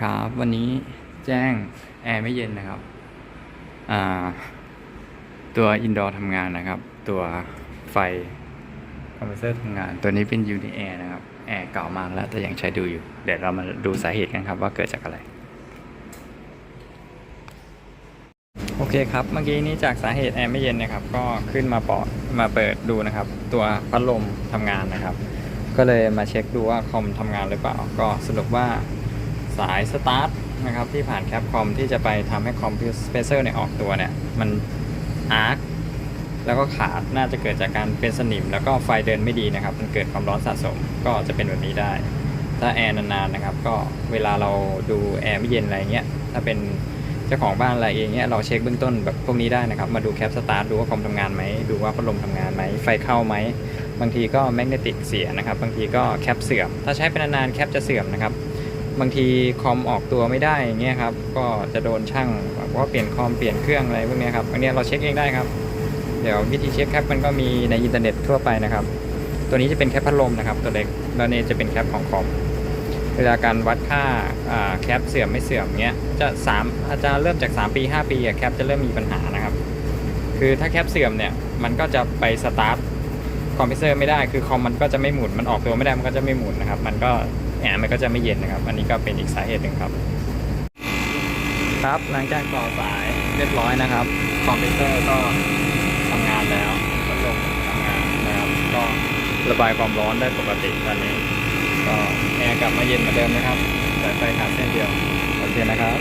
ครับ วันนี้แจ้งแอร์ไม่เย็นนะครับอ่าตัวอินดอร์ทำงานนะครับ ตัวไฟคอมเพรสเซอร์ทำงาน ตัวนี้เป็นยูนิแอร์นะครับ แอร์เก่ามากแล้วแต่ยังใช้ดูอยู่ เดี๋ยวเรามาดูสาเหตุกันครับว่าเกิดจากอะไร โอเคครับ เมื่อกี้นี้จากสาเหตุแอร์ไม่เย็นนะครับ ก็ขึ้นมาปอดมาเปิดดูนะครับ ตัวพัดลมทำงานนะครับ ก็เลยมาเช็คดูว่าคอมทำงานหรือเปล่า ก็สรุปว่า สายสตาร์ทนะครับที่ผ่านแคปคอมที่จะไปทำให้คอมพิวเปเซอร์เนี่ยออกตัวเนี่ย มันอาร์คแล้วก็ขาดน่าจะเกิดจากการเป็นสนิม แล้วก็ไฟเดินไม่ดีนะครับ มันเกิดความร้อนสะสมก็จะเป็นแบบนี้ได้ ถ้าแอร์นานๆนะครับ ก็เวลาเราดูแอร์ไม่เย็นอะไรเงี้ยถ้าเป็นเจ้าของบ้านอะไรเองเงี้ยเราเช็คเบื้องต้นแบบพวกนี้ได้นะครับ มาดูแคปสตาร์ทดูว่าคอมทำงานไหมดูว่าพัดลมทำงานไหมไฟเข้าไหมบางทีก็แมกเนติกเสียนะครับ บางทีก็แคปเสื่อม ถ้าใช้เป็นนานๆแคปจะเสื่อมนะครับ บางทีคอมออกตัวไม่ได้อย่างเงี้ยครับ ก็จะโดนช่างบอกว่าเปลี่ยนคอมเปลี่ยนเครื่องอะไรพวกนี้ครับอันนี้เราเช็คเองได้ครับ เดี๋ยววิธีเช็คแคปมันก็มีในอินเทอร์เน็ตทั่วไปนะครับ ตัวนี้จะเป็นแคปพัดลมนะครับ ตัวเล็กแล้วเนี่ยจะเป็นแคปของคอมเวลาการวัดค่าแคปเสื่อมไม่เสื่อมเงี้ยจะสามอาจจะเริ่มจาก 3 ปี 5 ปีแคปจะเริ่มมีปัญหานะครับ คือถ้าแคปเสื่อมเนี่ยมันก็จะไปสตาร์ทคอมพิวเซอร์ไม่ได้คือคอมมันก็จะไม่หมุนมันออกตัวไม่ได้มันก็จะไม่หมุนนะครับ มันก็ แอร์มันก็จะไม่เย็นนะครับ อันนี้ก็เป็นอีกสาเหตุหนึ่งครับ ครับหลังจากต่อสายเรียบร้อยนะครับ คอมพิวเตอร์ก็ทำงานแล้วพัดลมทำงานนะครับ ก็ระบายความร้อนได้ปกติตอนนี้ ก็แอร์กลับมาเย็นเหมือนเดิมนะครับสายไฟขาดเส้นเดียวโอเคนะครับ